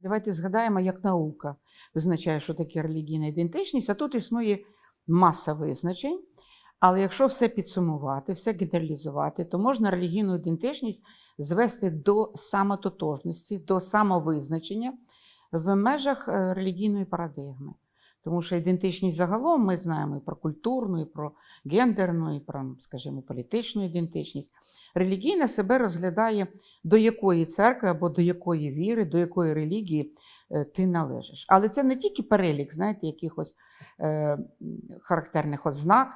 Давайте згадаємо, як наука визначає, що таке релігійна ідентичність, а тут існує маса визначень. Але якщо все підсумувати, все генералізувати, то можна релігійну ідентичність звести до самототожності, до самовизначення в межах е, релігійної парадигми. Тому що ідентичність загалом ми знаємо і про культурну, і про гендерну, і про, скажімо, політичну ідентичність. Релігійна себе розглядає, до якої церкви або до якої віри, до якої релігії е, ти належиш. Але це не тільки перелік, знаєте, якихось е, характерних ознак.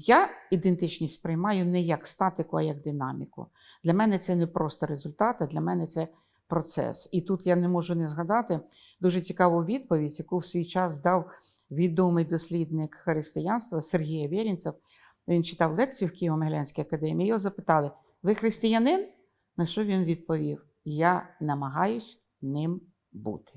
Я ідентичність сприймаю не як статику, а як динаміку. Для мене це не просто результат, а для мене це процес. І тут я не можу не згадати дуже цікаву відповідь, яку в свій час дав відомий дослідник християнства Сергій Вєрінцев. Він читав лекцію в Києво-Могилянській академії. Його запитали: Ви християнин? На що він відповів? Я намагаюсь ним бути.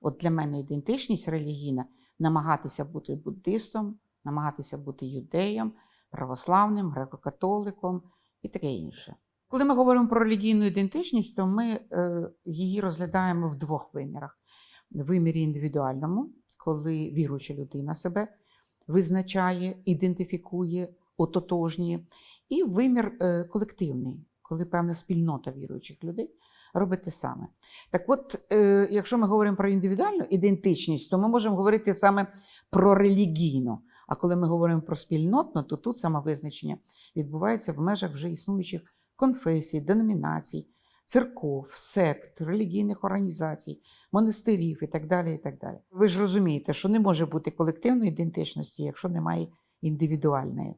От для мене ідентичність релігійна намагатися бути буддистом, намагатися бути юдеєм, православним, греко-католиком і таке інше. Коли ми говоримо про релігійну ідентичність, то ми е, її розглядаємо в двох вимірах: в вимірі індивідуальному, коли віруюча людина себе визначає, ідентифікує, ототожнює, і вимір е, колективний, коли певна спільнота віруючих людей робить те саме. Так от, е, якщо ми говоримо про індивідуальну ідентичність, то ми можемо говорити саме про релігійну. А коли ми говоримо про спільнотну, то тут самовизначення відбувається в межах вже існуючих конфесій, деномінацій, церков, сект, релігійних організацій, монастирів і так далі. і так далі. Ви ж розумієте, що не може бути колективної ідентичності, якщо немає індивідуальної.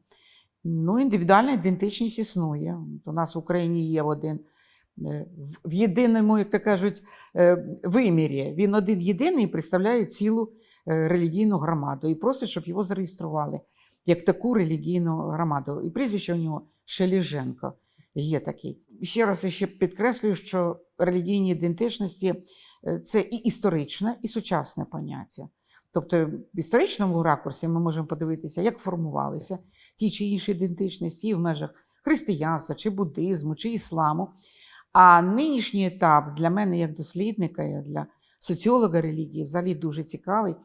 Ну, індивідуальна ідентичність існує. У нас в Україні є один е, в- єдиному, як то кажуть, е, вимірі. Він один єдиний представляє цілу е, релігійну громаду і просить, щоб його зареєстрували як таку релігійну громаду. І прізвище у нього Шеліженко є такий. Ще раз я ще підкреслюю, що релігійні ідентичності е, це і історичне, і сучасне поняття. Тобто, в історичному ракурсі ми можемо подивитися, як формувалися ті чи інші ідентичності в межах християнства, чи буддизму, чи ісламу. А нинішній етап для мене, як дослідника, як для соціолога релігії, взагалі дуже цікавий,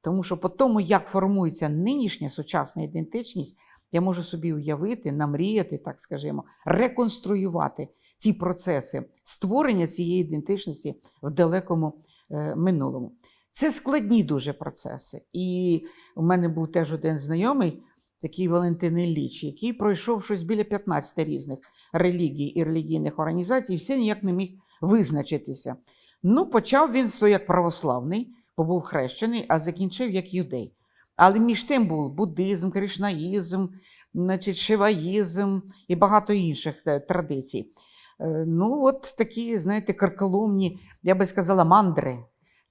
тому що по тому, як формується нинішня сучасна ідентичність, я можу собі уявити, намріяти, так скажімо, реконструювати ці процеси створення цієї ідентичності в далекому е, минулому. Це складні дуже процеси. І у мене був теж один знайомий, такий Валентин Ілліч, який пройшов щось біля 15 різних релігій і релігійних організацій, і все ніяк не міг визначитися. Ну, почав він своє як православний, бо був хрещений, а закінчив як юдей. Але між тим був буддизм, кришнаїзм, значить, шиваїзм і багато інших е, традицій. Е, Ну, от такі, знаєте, карколомні, я би сказала, мандри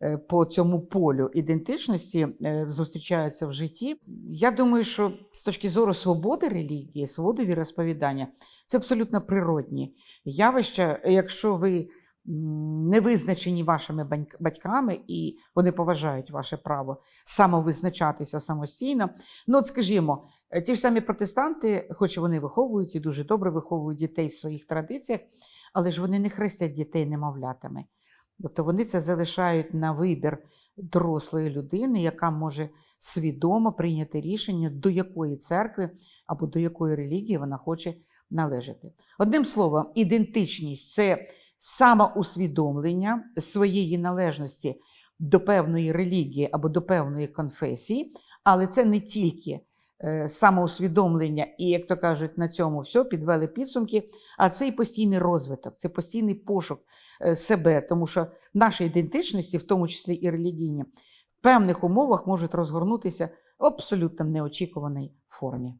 е, по цьому полю ідентичності зустрічаються в житті. Я думаю, що з точки зору свободи релігії, свободи віросповідання, це абсолютно природні явища. Якщо ви не визначені вашими батьками і вони поважають ваше право самовизначатися самостійно. Ну, от скажімо, е, ті ж самі протестанти, хоч вони виховують і дуже добре виховують дітей в своїх традиціях, але ж вони не хрестять дітей немовлятами. Тобто вони це залишають на вибір дорослої людини, яка може свідомо прийняти рішення, до якої церкви або до якої релігії вона хоче належати. Одним словом, ідентичність це самоусвідомлення своєї належності до певної релігії або до певної конфесії, але це не тільки е, самоусвідомлення, і, як то кажуть, на цьому все підвели підсумки, а це і постійний розвиток, це постійний пошук е, себе, тому що наші ідентичності, в тому числі і релігійні, в певних умовах можуть розгорнутися в абсолютно неочікуваній формі.